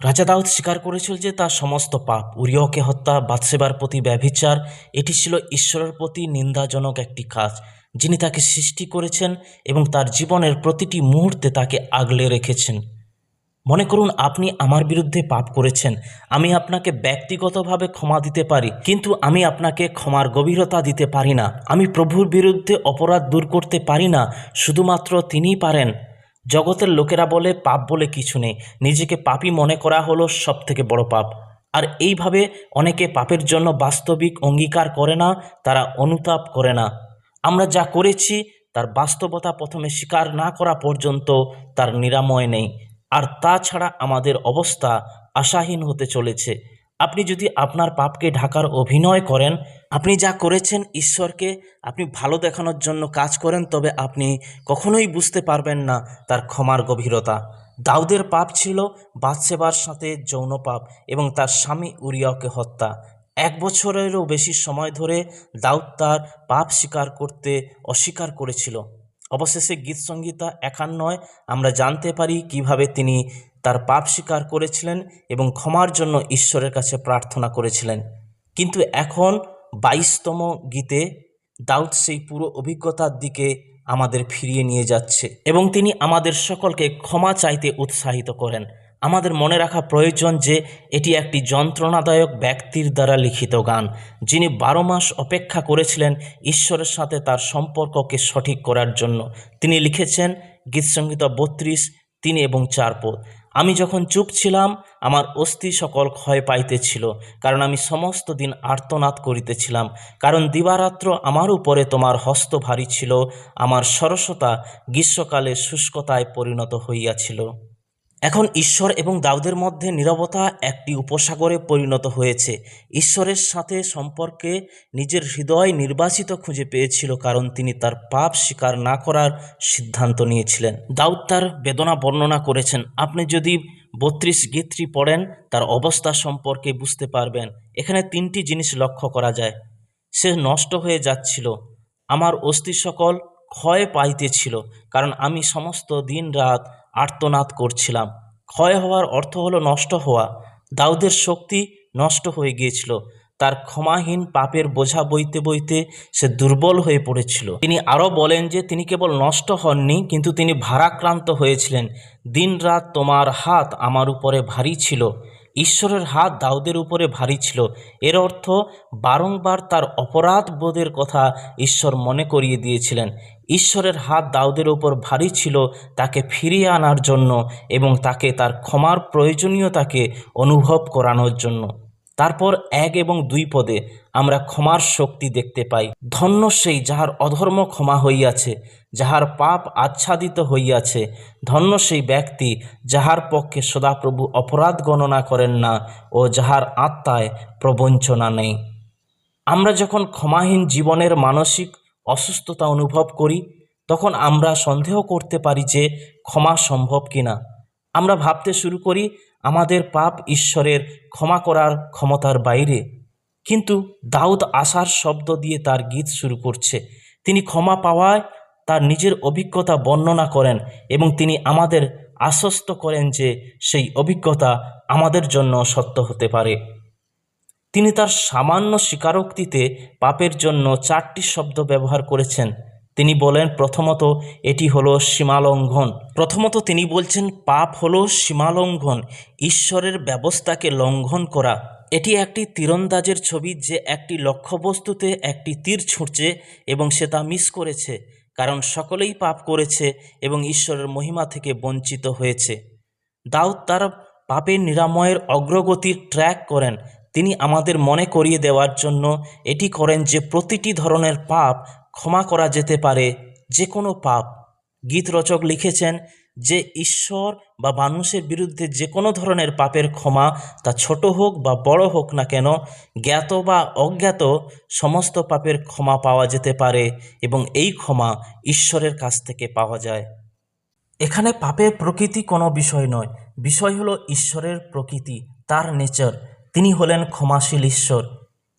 রাজা দাউদ স্বীকার করেছিল যে তার সমস্ত পাপ উরিয়কে হত্যা বাদসেবার প্রতি ব্যভিচার, এটি ছিল ঈশ্বরের প্রতি নিন্দাজনক একটি কাজ, যিনি তাকে সৃষ্টি করেছেন এবং তার জীবনের প্রতিটি মুহূর্তে তাকে আগলে রেখেছেন। মনে করুন, আপনি আমার বিরুদ্ধে পাপ করেছেন, আমি আপনাকে ব্যক্তিগতভাবে ক্ষমা দিতে পারি, কিন্তু আমি আপনাকে ক্ষমার গভীরতা দিতে পারি না, আমি প্রভুর বিরুদ্ধে অপরাধ দূর করতে পারি না, শুধুমাত্র তিনিই পারেন। জগতের লোকেরা বলে, পাপ বলে কিছু নেই। নিজেকে পাপী মনে করা হলো সব থেকে বড় পাপ। আর এইভাবে অনেকে পাপের জন্য বাস্তবিক অঙ্গীকার করে না, তারা অনুতাপ করে না। আমরা যা করেছি, তার বাস্তবতা প্রথমে স্বীকার না করা পর্যন্ত তার নিরাময় নেই। আর তাছাড়া আমাদের অবস্থা আশাহীন হতে চলেছে। আপনি যদি আপনার পাপকে ঢাকার অভিনয় করেন, আপনি যা করেছেন ঈশ্বরকে আপনি ভালো দেখানোর জন্য কাজ করেন, তবে আপনি কখনোই বুঝতে পারবেন না তার ক্ষমার গভীরতা। দাউদের পাপ ছিল বাদসেবার সাথে যৌন পাপ এবং তার স্বামী উরিয়াকে হত্যা। এক বছরেরও বেশি সময় ধরে দাউদ তার পাপ স্বীকার করতে অস্বীকার করেছিল। অবশেষে গীত সংগীতা একান্নয় আমরা জানতে পারি কীভাবে তিনি তার পাপ স্বীকার করেছিলেন এবং ক্ষমার জন্য ঈশ্বরের কাছে প্রার্থনা করেছিলেন। কিন্তু এখন বাইশতম গীতে দাউদ সেই পুরো অভিজ্ঞতার দিকে আমাদের ফিরিয়ে নিয়ে যাচ্ছে এবং তিনি আমাদের সকলকে ক্ষমা চাইতে উৎসাহিত করেন। আমাদের মনে রাখা প্রয়োজন যে এটি একটি যন্ত্রণাদায়ক ব্যক্তির দ্বারা লিখিত গান, যিনি বারো মাস অপেক্ষা করেছিলেন ঈশ্বরের সাথে তার সম্পর্ককে সঠিক করার জন্য। তিনি লিখেছেন গীতসংহিতা বত্রিশ, তিন এবং চার পদ। আমি যখন চুপ ছিলাম, আমার অস্থি সকল ক্ষয় পাইতেছিল, কারণ আমি সমস্ত দিন আর্তনাদ করিতেছিলাম। কারণ দিবারাত্র আমার উপরে তোমার হস্ত ভারী ছিল, আমার সরসতা গ্রীষ্মকালে শুষ্কতায় পরিণত হইয়াছিল। এখন ঈশ্বর এবং দাউদের মধ্যে নীরবতা একটি উপসাগরে পরিণত হয়েছে। ঈশ্বরের সাথে সম্পর্কে নিজের হৃদয় নির্বাচিত খুঁজে পেয়েছিল কারণ তিনি তার পাপ স্বীকার না করার সিদ্ধান্ত নিয়েছিলেন। দাউদ তার বেদনা বর্ণনা করেছেন, আপনি যদি বত্রিশ গীতটি পড়েন, তার অবস্থা সম্পর্কে বুঝতে পারবেন। এখানে তিনটি জিনিস লক্ষ্য করা যায়। সে নষ্ট হয়ে যাচ্ছিল। আমার অস্থি সকল ক্ষয় পাইতেছিল, কারণ আমি সমস্ত দিন রাত আর্তনাদ করছিলাম। ক্ষয় হওয়ার অর্থ হলো নষ্ট হওয়া। দাউদের শক্তি নষ্ট হয়ে গিয়েছিল। তার ক্ষমাহীন পাপের বোঝা বইতে বইতে সে দুর্বল হয়ে পড়েছিল। তিনি আরও বলেন যে, তিনি কেবল নষ্ট হননি, কিন্তু তিনি ভারাক্রান্ত হয়েছিলেন। দিন রাত তোমার হাত আমার উপরে ভারী ছিল। ঈশ্বরের হাত দাউদের উপরে ভারী ছিল। এর অর্থ, বারংবার তার অপরাধ বোধের কথা ঈশ্বর মনে করিয়ে দিয়েছিলেন। ঈশ্বরের হাত দাউদের উপর ভারী ছিল তাকে ফিরিয়ে আনার জন্য এবং তাকে তার ক্ষমার প্রয়োজনীয়তাকে অনুভব করানোর জন্য। তারপর এক এবং দুই পদে আমরা ক্ষমার শক্তি দেখতে পাই। ধন্য সেই যাহার অধর্ম ক্ষমা হইয়াছে, যাহার পাপ আচ্ছাদিত হইয়াছে। ধন্য সেই ব্যক্তি যাহার পক্ষে সদাপ্রভু অপরাধ গণনা করেন না ও যাহার আত্মায় প্রবঞ্চনা নেই। আমরা যখন ক্ষমাহীন জীবনের মানসিক অসুস্থতা অনুভব করি, তখন আমরা সন্দেহ করতে পারি যে ক্ষমা সম্ভব কিনা। আমরা ভাবতে শুরু করি আমাদের পাপ ঈশ্বরের ক্ষমা করার ক্ষমতার বাইরে। কিন্তু দাউদ আশার শব্দ দিয়ে তার গীত শুরু করছে। তিনি ক্ষমা পাওয়ায় তার নিজের অভিজ্ঞতা বর্ণনা করেন এবং তিনি আমাদের আশ্বস্ত করেন যে সেই অভিজ্ঞতা আমাদের জন্য সত্য হতে পারে। তিনি তার সামান্য স্বীকারোক্তিতে পাপের জন্য চারটি শব্দ ব্যবহার করেছেন। তিনি বলেন, প্রথমত এটি হলো সীমালঙ্ঘন। প্রথমত তিনি বলছেন, পাপ হলো সীমালঙ্ঘন, ঈশ্বরের ব্যবস্থাকে লঙ্ঘন করা। এটি একটি তীরন্দাজের ছবি যে একটি লক্ষ্যবস্তুতে একটি তীর ছুঁড়ছে এবং সে তা মিস করেছে, কারণ সকলেই পাপ করেছে এবং ঈশ্বরের মহিমা থেকে বঞ্চিত হয়েছে। দাউদ তার পাপের নিরাময়ের অগ্রগতির ট্র্যাক করেন। তিনি আমাদের মনে করিয়ে দেওয়ার জন্য এটি করেন যে প্রতিটি ধরনের পাপ ক্ষমা করা যেতে পারে যে কোনো পাপ। গীতরচক লিখেছেন যে ঈশ্বর বা মানুষের বিরুদ্ধে যে কোনো ধরনের পাপের ক্ষমা, তা ছোট হোক বা বড় হোক না কেন, জ্ঞাত বা অজ্ঞাত, সমস্ত পাপের ক্ষমা পাওয়া যেতে পারে এবং এই ক্ষমা ঈশ্বরের কাছ থেকে পাওয়া যায়। এখানে পাপের প্রকৃতি কোনো বিষয় নয়। বিষয় হলো ঈশ্বরের প্রকৃতি, তার নেচার। তিনি হলেন ক্ষমাশীল ঈশ্বর।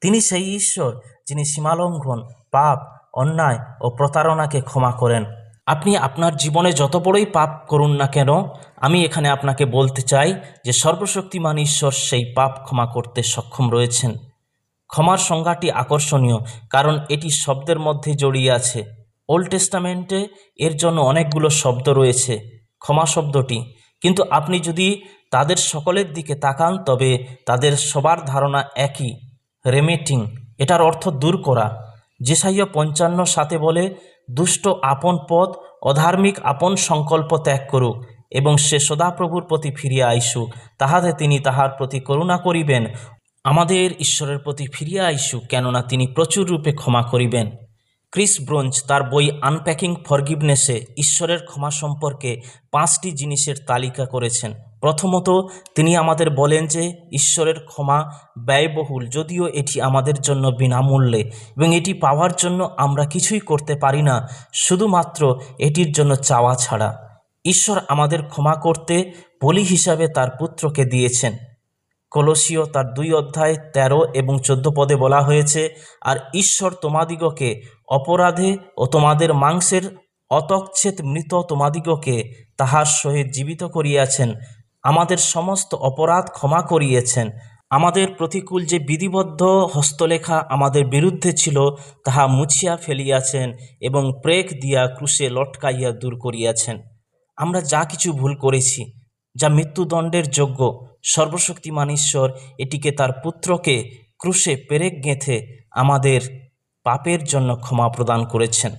তিনি সেই ঈশ্বর যিনি সীমালঙ্ঘন, পাপ অন্যায় ও প্রতারণাকে ক্ষমা করেন। আপনি আপনার জীবনে যত বড়ই পাপ করুন না কেন, আমি এখানে আপনাকে বলতে চাই যে সর্বশক্তিমান ঈশ্বর সেই পাপ ক্ষমা করতে সক্ষম রয়েছেন। ক্ষমার সংজ্ঞাটি আকর্ষণীয়, কারণ এটি শব্দের মধ্যে জড়িয়ে আছে। ওল্ড টেস্টামেন্টে এর জন্য অনেকগুলো শব্দ রয়েছে, ক্ষমা শব্দটি। কিন্তু আপনি যদি তাদের সকলের দিকে তাকান, তবে তাদের সবার ধারণা একই রেমেটিং এটার অর্থ দূর করা। যেসাইয় পঞ্চান্ন সাথে বলে, দুষ্ট আপন পথ, অধার্মিক আপন সংকল্প ত্যাগ করুক এবং সে সদাপ্রভুর প্রতি ফিরিয়া আইসুক। তাহাতে তিনি তাহার প্রতি করুণা করিবেন। আমাদের ঈশ্বরের প্রতি ফিরিয়া আইসুক, কেননা তিনি প্রচুর রূপে ক্ষমা করিবেন। ক্রিস ব্রোঞ্জ তার বই আনপ্যাকিং ফরগিভনেসে ঈশ্বরের ক্ষমা সম্পর্কে পাঁচটি জিনিসের তালিকা করেছেন। প্রথমত তিনি আমাদের বলেন যে ঈশ্বরের ক্ষমা ব্যয়বহুল, যদিও এটি আমাদের জন্য বিনামূল্যে এবং এটি পাওয়ার জন্য আমরা কিছুই করতে পারি না, শুধুমাত্র এটির জন্য চাওয়া ছাড়া। ঈশ্বর আমাদের ক্ষমা করতে বলি হিসাবে তার পুত্রকে দিয়েছেন। কলসীয় তার দুই অধ্যায় তেরো এবং চোদ্দ পদে বলা হয়েছে, আর ঈশ্বর তোমাদিগকে অপরাধে ও তোমাদের মাংসের অতচ্ছেদ মৃত তোমাদিগকে তাহার সহিত জীবিত করিয়াছেন আমাদের সমস্ত অপরাধ ক্ষমা করিয়েছেন। আমাদের প্রতিকূল যে বিধিবদ্ধ হস্তলেখা আমাদের বিরুদ্ধে ছিল, তাহা মুছিয়া ফেলিয়াছেন এবং প্রেক দিয়া ক্রুশে লটকাইয়া দূর করিয়াছেন। আমরা যা কিছু ভুল করেছি, যা মৃত্যুদণ্ডের যোগ্য, সর্বশক্তিমান ঈশ্বর এটিকে তার পুত্রকে ক্রুশে পেরেক গেঁথে আমাদের পাপের জন্য ক্ষমা প্রদান করেছেন।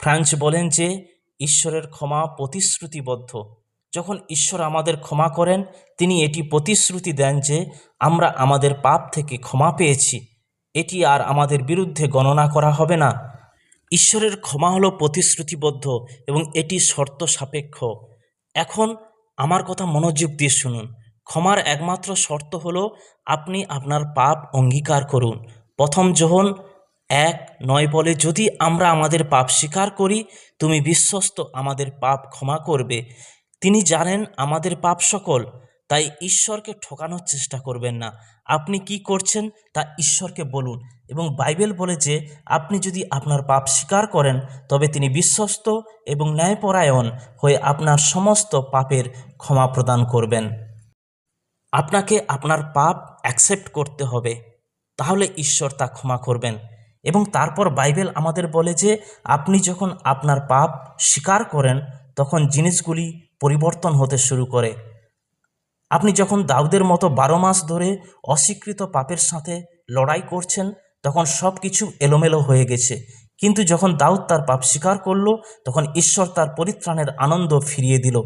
ফ্রান্স বলেন যে, ঈশ্বরের ক্ষমা প্রতিশ্রুতিবদ্ধ। যখন ঈশ্বর আমাদের ক্ষমা করেন, তিনি এটি প্রতিশ্রুতি দেন যে আমরা আমাদের পাপ থেকে ক্ষমা পেয়েছি। এটি আর আমাদের বিরুদ্ধে গণনা করা হবে না। ঈশ্বরের ক্ষমা হলো প্রতিশ্রুতিবদ্ধ এবং এটি শর্ত সাপেক্ষ। এখন আমার কথা মনোযোগ দিয়ে শুনুন। ক্ষমার একমাত্র শর্ত হলো আপনি আপনার পাপ অঙ্গীকার করুন। প্রথম যোহন এক নয় বলে, যদি আমরা আমাদের পাপ স্বীকার করি, তুমি বিশ্বস্ত আমাদের পাপ ক্ষমা করবে। তিনি জানেন আমাদের পাপ সকল, তাই ঈশ্বরকে ঠকানোর চেষ্টা করবেন না। আপনি কি করছেন তা ঈশ্বরকে বলুন এবং বাইবেল বলে যে, আপনি যদি আপনার পাপ স্বীকার করেন, তবে তিনি বিশ্বস্ত এবং ন্যায়পরায়ণ হয়ে আপনার সমস্ত পাপের ক্ষমা প্রদান করবেন। আপনাকে আপনার পাপ অ্যাকসেপ্ট করতে হবে, তাহলে ঈশ্বর তা ক্ষমা করবেন। এবং তারপর বাইবেল আমাদের বলে যে, আপনি যখন আপনার পাপ স্বীকার করেন, তখন জিনিসগুলি পরিবর্তন হতে শুরু করে। আপনি যখন দাউদের মতো বারো মাস ধরে অস্বীকৃত পাপের সাথে লড়াই করছেন, তখন সব কিছু এলোমেলো হয়ে গেছে। কিন্তু যখন দাউদ তার পাপ স্বীকার করল, তখন ঈশ্বর তার পরিত্রাণের আনন্দ ফিরিয়ে দিল।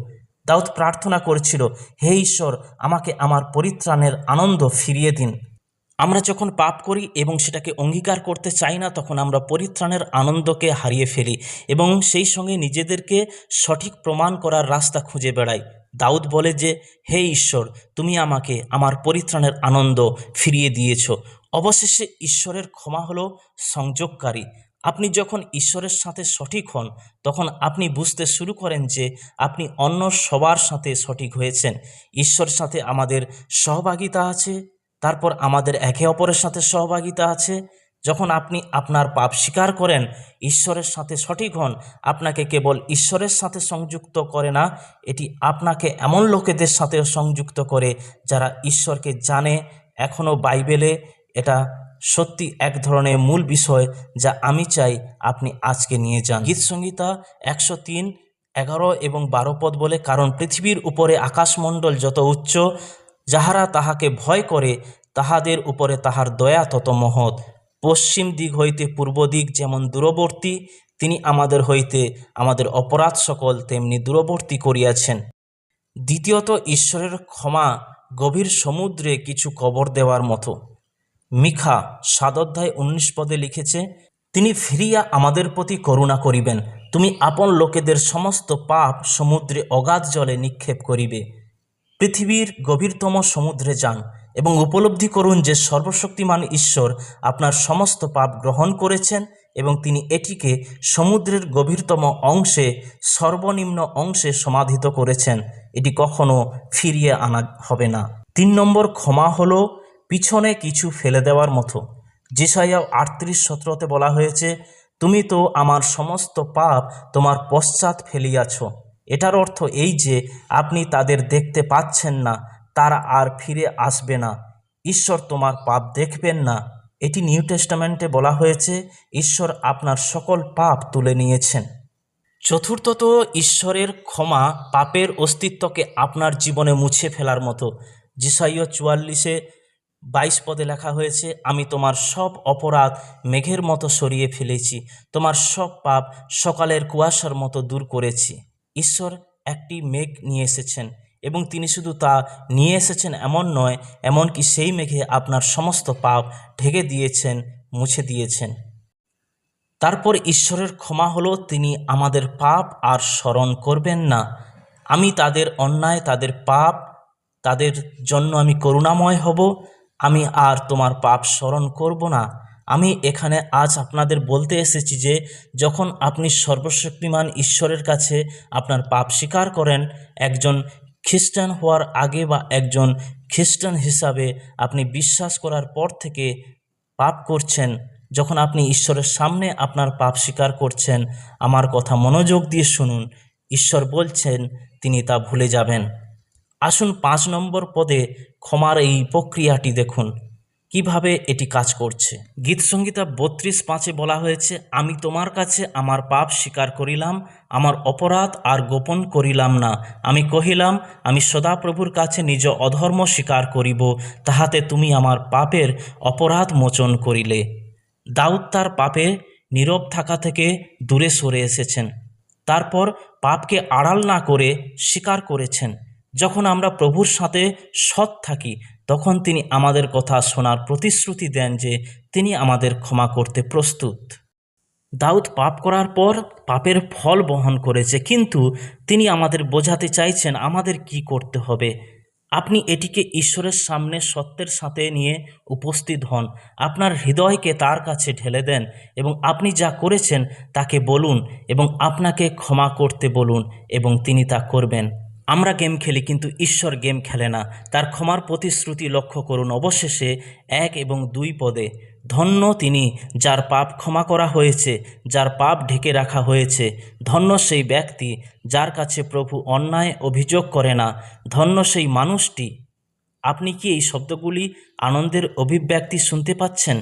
দাউদ প্রার্থনা করেছিল, হে ঈশ্বর, আমাকে আমার পরিত্রাণের আনন্দ ফিরিয়ে দিন। আমরা যখন পাপ করি এবং সেটাকে অঙ্গীকার করতে চাই না, তখন আমরা পরিত্রাণের আনন্দকে হারিয়ে ফেলি এবং সেই সঙ্গে নিজেদেরকে সঠিক প্রমাণ করার রাস্তা খুঁজে বেড়াই। দাউদ বলে যে, হে ঈশ্বর, তুমি আমাকে আমার পরিত্রাণের আনন্দ ফিরিয়ে দিয়েছ। অবশেষে ঈশ্বরের ক্ষমা হলো সংযোগকারী। আপনি যখন ঈশ্বরের সাথে সঠিক হন, তখন আপনি বুঝতে শুরু করেন যে, আপনি অন্য সবার সাথে সঠিক হয়েছেন। ঈশ্বরের সাথে আমাদের সহভাগিতা আছে তারপর আমাদের একে অপরের সাথে সহভাগিতা আছে। যখন আপনি আপনার পাপ স্বীকার করেন, ঈশ্বরের সাথে সঠিক হন, আপনাকে কেবল ঈশ্বরের সাথে সংযুক্ত করে না, এটি আপনাকে এমন লোকেদের সাথেও সংযুক্ত করে যারা ঈশ্বরকে জানে, এখনও বাইবেলে এটা সত্যি এক ধরনের মূল বিষয় যা আমি চাই আপনি আজকে নিয়ে যান। গীত সংহিতা একশো তিন, এগারো এবং বারো পদ বলে, কারণ পৃথিবীর উপরে আকাশমণ্ডল যত উচ্চ যাহারা তাহাকে ভয় করে, তাহাদের উপরে তাহার দয়া তত মহৎ। পশ্চিম দিক হইতে পূর্ব দিক যেমন দূরবর্তী, তিনি আমাদের হইতে আমাদের অপরাধ সকল তেমনি দূরবর্তী করিয়াছেন। দ্বিতীয়ত ঈশ্বরের ক্ষমা গভীর সমুদ্রে কিছু কবর দেওয়ার মতো। মিখা সাত অধ্যায় উনিশ পদে লিখেছে, তিনি ফিরিয়া আমাদের প্রতি করুণা করিবেন। তুমি আপন লোকেদের সমস্ত পাপ সমুদ্রে অগাধ জলে নিক্ষেপ করিবে। পৃথিবীর গভীরতম সমুদ্রে যান এবং উপলব্ধি করুন যে সর্বশক্তিমান ঈশ্বর আপনার সমস্ত পাপ গ্রহণ করেছেন এবং তিনি এটিকে সমুদ্রের গভীরতম অংশে, সর্বনিম্ন অংশে সমাধিত করেছেন। এটি কখনো ফিরিয়ে আনা হবে না। তিন নম্বর ক্ষমা হলো পিছনে কিছু ফেলে দেওয়ার মতো। যেসাইয়া আটত্রিশ সতেরোতে বলা হয়েছে, তুমি তো আমার সমস্ত পাপ তোমার পশ্চাৎ ফেলিয়াছ। এটার অর্থ এই যে, আপনি তাদের দেখতে পাচ্ছেন না, তারা আর ফিরে আসবে না। ঈশ্বর তোমার পাপ দেখবেন না। এটি নিউ টেস্টামেন্টে বলা হয়েছে, ঈশ্বর আপনার সকল পাপ তুলে নিয়েছেন। চতুর্থত, ঈশ্বরের ক্ষমা পাপের অস্তিত্বকে আপনার জীবনে মুছে ফেলার মতো। জিসাইয় চুয়াল্লিশে বাইশ পদে লেখা হয়েছে, আমি তোমার সব অপরাধ মেঘের মতো সরিয়ে ফেলেছি, তোমার সব পাপ সকালের কুয়াশার মতো দূর করেছি। ঈশ্বর একটি মেঘ নিয়ে এসেছেন এবং তিনি শুধু তা নিয়ে এসেছেন এমন নয়, এমনকি সেই মেঘে আপনার সমস্ত পাপ ঢেকে দিয়েছেন, মুছে দিয়েছেন। তারপর ঈশ্বরের ক্ষমা হলো, তিনি আমাদের পাপ আর স্মরণ করবেন না। আমি তাদের অন্যায়, তাদের পাপ, তাদের জন্য আমি করুণাময় হব। আমি আর তোমার পাপ স্মরণ করব না। আমি এখানে আজ আপনাদের বলতে এসেছি যে, যখন আপনি সর্বশক্তিমান ঈশ্বরের কাছে আপনার পাপ স্বীকার করেন, একজন খ্রিস্টান হওয়ার আগে বা একজন খ্রিস্টান হিসাবে আপনি বিশ্বাস করার পর থেকে পাপ করছেন, যখন আপনি ঈশ্বরের সামনে আপনার পাপ স্বীকার করছেন, আমার কথা মনোযোগ দিয়ে শুনুন। ঈশ্বর বলছেন, তিনি তা ভুলে যাবেন। আসুন পাঁচ নম্বর পদে ক্ষমার এই প্রক্রিয়াটি দেখুন। কীভাবে এটি কাজ করছে? গীতসংগীতা বত্রিশ পাঁচে বলা হয়েছে, আমি তোমার কাছে আমার পাপ স্বীকার করিলাম, আমার অপরাধ আর গোপন করিলাম না। আমি কহিলাম, আমি সদাপ্রভুর কাছে নিজ অধর্ম স্বীকার করিব, তাহাতে তুমি আমার পাপের অপরাধ মোচন করিলে দাউদ তার পাপে নীরব থাকা থেকে দূরে সরে এসেছেন। তারপর পাপকে আড়াল না করে স্বীকার করেছেন। যখন আমরা প্রভুর সাথে সৎ থাকি তখন তিনি আমাদের কথা শোনার প্রতিশ্রুতি দেন যে তিনি আমাদের ক্ষমা করতে প্রস্তুত। দাউদ পাপ করার পর পাপের ফল বহন করেছে, কিন্তু তিনি আমাদের বোঝাতে চাইছেন আমাদের কি করতে হবে। আপনি এটিকে ঈশ্বরের সামনে সত্যের সাথে নিয়ে উপস্থিত হন। আপনার হৃদয়কে তার কাছে ঢেলে দেন এবং আপনি যা করেছেন তাকে বলুন এবং আপনাকে ক্ষমা করতে বলুন এবং তিনি তা করবেন। আমরা গেম খেলি কিন্তু ঈশ্বর গেম খেলে না। তার ক্ষমার প্রতিশ্রুতি লক্ষ্য করুন। অবশেষে এক এবং দুই পদে ধন্য তিনি যার পাপ ক্ষমা করা হয়েছে, যার পাপ ঢেকে রাখা হয়েছে। ধন্য সেই ব্যক্তি যার কাছে প্রভু অন্যায় অভিযোগ করে না। ধন্য সেই মানুষটি। আপনি কি এই শব্দগুলি আনন্দের অভিব্যক্তি শুনতে পাচ্ছেন?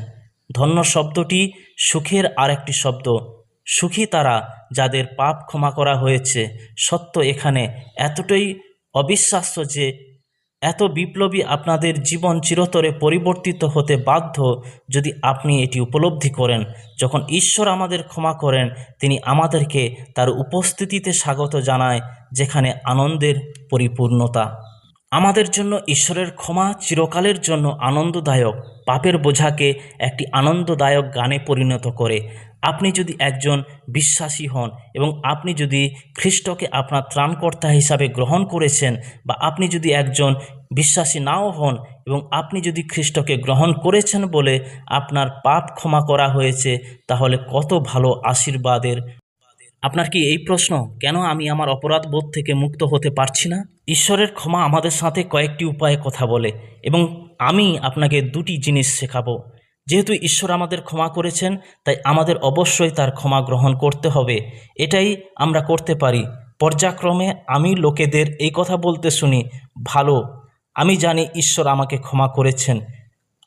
ধন্য শব্দটি সুখের আরেকটি শব্দ। সুখী তারা যাদের পাপ ক্ষমা করা হয়েছে। সত্য এখানে এতটাই অবিশ্বাস্য যে এত বিপ্লবী আপনাদের জীবন চিরতরে পরিবর্তিত হতে বাধ্য যদি আপনি এটি উপলব্ধি করেন। যখন ঈশ্বর আমাদের ক্ষমা করেন, তিনি আমাদেরকে তার উপস্থিতিতে স্বাগত জানায়, যেখানে আনন্দের পরিপূর্ণতা। আমাদের জন্য ঈশ্বরের ক্ষমা চিরকালের জন্য আনন্দদায়ক, পাপের বোঝাকে একটি আনন্দদায়ক গানে পরিণত করে। আপনি যদি একজন বিশ্বাসী হন এবং আপনি যদি খ্রিস্টকে আপনার ত্রাণকর্তা হিসাবে গ্রহণ করেছেন বা আপনি যদি একজন বিশ্বাসী নাও হন এবং আপনি যদি খ্রিস্টকে গ্রহণ করেছেন বলে আপনার পাপ ক্ষমা করা হয়েছে, তাহলে কত ভালো আশীর্বাদের। আপনার কি এই প্রশ্ন, কেন আমি আমার অপরাধ বোধ থেকে মুক্ত হতে পারছি না? ঈশ্বরের ক্ষমা আমাদের সাথে কয়েকটি উপায়ে কথা বলে এবং আমি আপনাকে দুটি জিনিস শেখাবো। যেহেতু ঈশ্বর আমাদের ক্ষমা করেছেন, তাই আমাদের অবশ্যই তার ক্ষমা গ্রহণ করতে হবে। এটাই আমরা করতে পারি। পর্যায়ক্রমে আমি লোকেদের এই কথা বলতে শুনি, ভালো, আমি জানি ঈশ্বর আমাকে ক্ষমা করেছেন।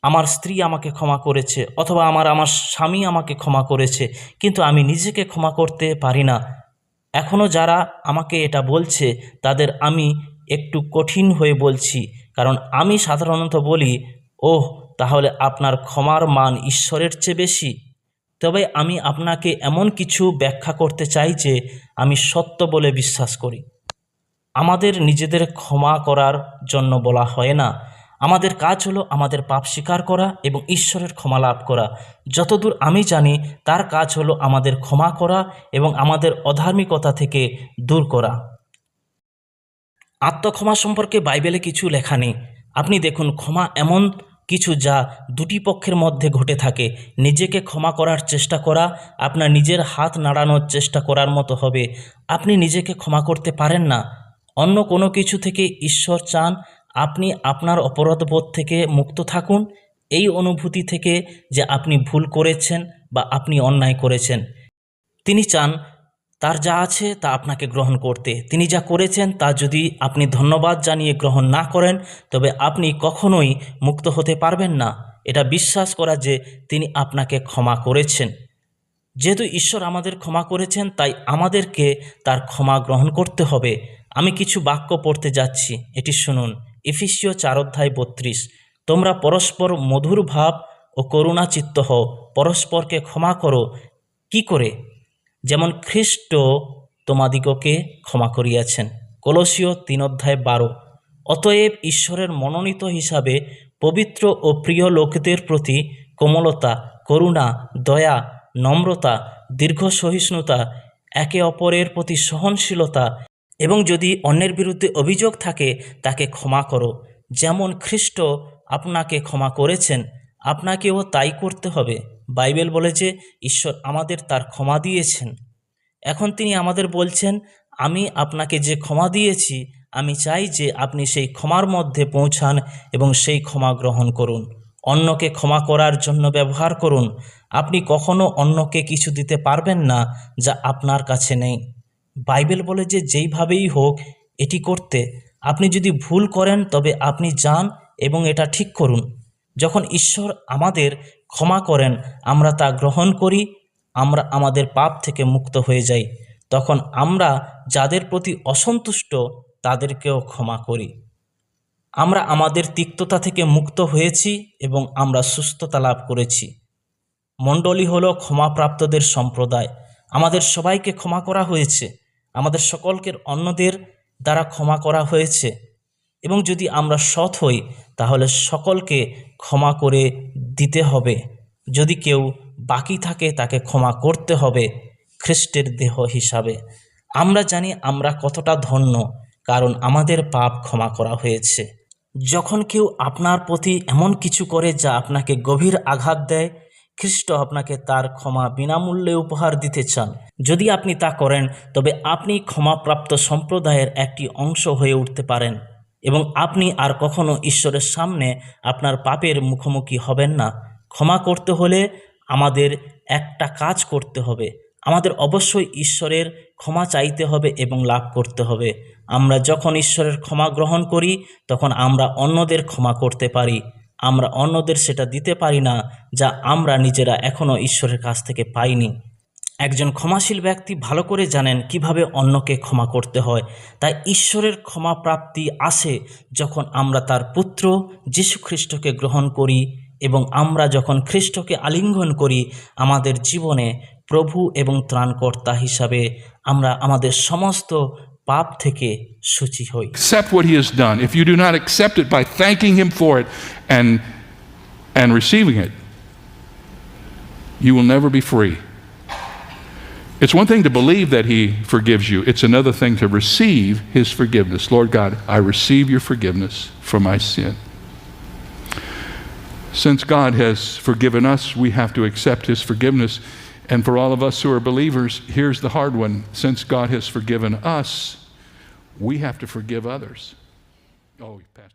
আমার স্ত্রী আমাকে ক্ষমা করেছে, অথবা আমার আমার স্বামী আমাকে ক্ষমা করেছে, কিন্তু আমি নিজেকে ক্ষমা করতে পারি না। এখনও যারা আমাকে এটা বলছে, তাদের আমি একটু কঠিন হয়ে বলছি, কারণ আমি সাধারণত বলি, ওহ তাহলে আপনার ক্ষমার মান ঈশ্বরের চেয়ে বেশি। তবে আমি আপনাকে এমন কিছু ব্যাখ্যা করতে চাই যে আমি সত্য বলে বিশ্বাস করি। আমাদের নিজেদের ক্ষমা করার জন্য বলা হয় না। আমাদের কাজ হলো আমাদের পাপ স্বীকার করা এবং ঈশ্বরের ক্ষমা লাভ করা। যতদূর আমি জানি, তার কাজ হলো আমাদের ক্ষমা করা এবং আমাদের অধার্মিকতা থেকে দূর করা। আত্মক্ষমা সম্পর্কে বাইবেলে কিছু লেখা নেই। আপনি দেখুন, ক্ষমা এমন কিছু যা দুটি পক্ষের মধ্যে ঘটে থাকে। নিজেকে ক্ষমা করার চেষ্টা করা, আপনার নিজের হাত নাড়ানোর চেষ্টা করার মতো হবে। আপনি নিজেকে ক্ষমা করতে পারেন না। অন্য কোনো কিছু থেকে ঈশ্বর চান, আপনি আপনার অপরাধবোধ থেকে মুক্ত থাকুন। এই অনুভূতি থেকে যে আপনি ভুল করেছেন বা আপনি অন্যায় করেছেন। তিনি চান তার যা আছে তা আপনাকে গ্রহণ করতে। তিনি যা করেছেন তা যদি আপনি ধন্যবাদ জানিয়ে গ্রহণ না করেন, তবে আপনি কখনোই মুক্ত হতে পারবেন না। এটা বিশ্বাস করা যে তিনি আপনাকে ক্ষমা করেছেন। যেহেতু ঈশ্বর আমাদের ক্ষমা করেছেন, তাই আমাদেরকে তার ক্ষমা গ্রহণ করতে হবে। আমি কিছু বাক্য পড়তে যাচ্ছি। এটি শুনুন। ইফিসীয় চার অধ্যায় বত্রিশ। তোমরা পরস্পর মধুর ভাব ও করুণাচিত্ত হও। পরস্পরকে ক্ষমা করো। কি করে? যেমন খ্রিস্ট তোমাদিগকে ক্ষমা করিয়াছেন। কলসীয় তিন অধ্যায় বারো। অতএব ঈশ্বরের মনোনীত হিসাবে পবিত্র ও প্রিয় লোকদের প্রতি কোমলতা, করুণা, দয়া, নম্রতা দীর্ঘ সহিষ্ণুতা একে অপরের প্রতি সহনশীলতা এবং যদি অন্যের বিরুদ্ধে অভিযোগ থাকে, তাকে ক্ষমা করো। যেমন খ্রিস্ট আপনাকে ক্ষমা করেছেন, আপনাকেও তাই করতে হবে। বাইবেল বলে যে ঈশ্বর আমাদের তার ক্ষমা দিয়েছেন। এখন তিনি আমাদের বলছেন, আমি আপনাকে যে ক্ষমা দিয়েছি, আমি চাই যে আপনি সেই ক্ষমার মধ্যে পৌঁছান এবং সেই ক্ষমা গ্রহণ করুন। অন্যকে ক্ষমা করার জন্য ব্যবহার করুন। আপনি কখনো অন্যকে কিছু দিতে পারবেন না যা আপনার কাছে নেই। বাইবেল বলে যে যেইভাবেই হোক, এটি করতে। আপনি যদি ভুল করেন, তবে আপনি যান এবং এটা ঠিক করুন। যখন ঈশ্বর আমাদের ক্ষমা করেন, আমরা তা গ্রহণ করি, আমরা আমাদের পাপ থেকে মুক্ত হয়ে যাই। তখন আমরা যাদের প্রতি অসন্তুষ্ট, তাদেরকেও ক্ষমা করি। আমরা আমাদের তিক্ততা থেকে মুক্ত হয়েছি এবং আমরা সুস্থতা লাভ করেছি। মণ্ডলী হলো ক্ষমাপ্রাপ্তদের সম্প্রদায়। আমাদের সবাইকে ক্ষমা করা হয়েছে। আমাদের সকলকে অন্যদের দ্বারা ক্ষমা করা হয়েছে। এবং যদি আমরা সৎ হই, তাহলে সকলকে ক্ষমা করে দিতে হবে। যদি কেউ বাকি থাকে, তাকে ক্ষমা করতে হবে খ্রিস্টের দেহ হিসাবে। আমরা জানি আমরা কতটা ধন্য, কারণ আমাদের পাপ ক্ষমা করা হয়েছে। যখন কেউ আপনার প্রতি এমন কিছু করে যা আপনাকে গভীর আঘাত দেয়, খ্রিস্ট আপনাকে তার ক্ষমা বিনামূল্যে উপহার দিতে চান। যদি আপনি তা করেন, তবে আপনি ক্ষমাপ্রাপ্ত সম্প্রদায়ের একটি অংশ হয়ে উঠতে পারেন। এবং আপনি আর কখনো ঈশ্বরের সামনে আপনার পাপের মুখোমুখি হবেন না। ক্ষমা করতে হলে আমাদের একটা কাজ করতে হবে। আমাদের অবশ্যই ঈশ্বরের ক্ষমা চাইতে হবে এবং লাভ করতে হবে। আমরা যখন ঈশ্বরের ক্ষমা গ্রহণ করি, তখন আমরা অন্যদের ক্ষমা করতে পারি। আমরা অন্যদের সেটা দিতে পারি না, যা আমরা নিজেরা এখনও ঈশ্বরের কাছ থেকে পাইনি। একজন ক্ষমাশীল ব্যক্তি ভালো করে জানেন কীভাবে অন্যকে ক্ষমা করতে হয়। তাই ঈশ্বরের ক্ষমা প্রাপ্তি আসে যখন আমরা তার পুত্র যীশু খ্রিস্টকে গ্রহণ করি এবং আমরা যখন খ্রিস্টকে আলিঙ্গন করি আমাদের জীবনে প্রভু এবং ত্রাণকর্তা হিসাবে আমরা আমাদের সমস্ত পাপ থেকে সূচি হই। Accept what he has done, if you do not accept it by thanking him for it and, and receiving it, you will never be free. It's one thing to believe that he forgives you, it's another thing to receive his forgiveness. Lord God, I receive your forgiveness for my sin. Since God has forgiven us, we have to accept his forgiveness. And for all of us who are believers, here's the hard one. Since God has forgiven us, we have to forgive others. Oh, Pastor.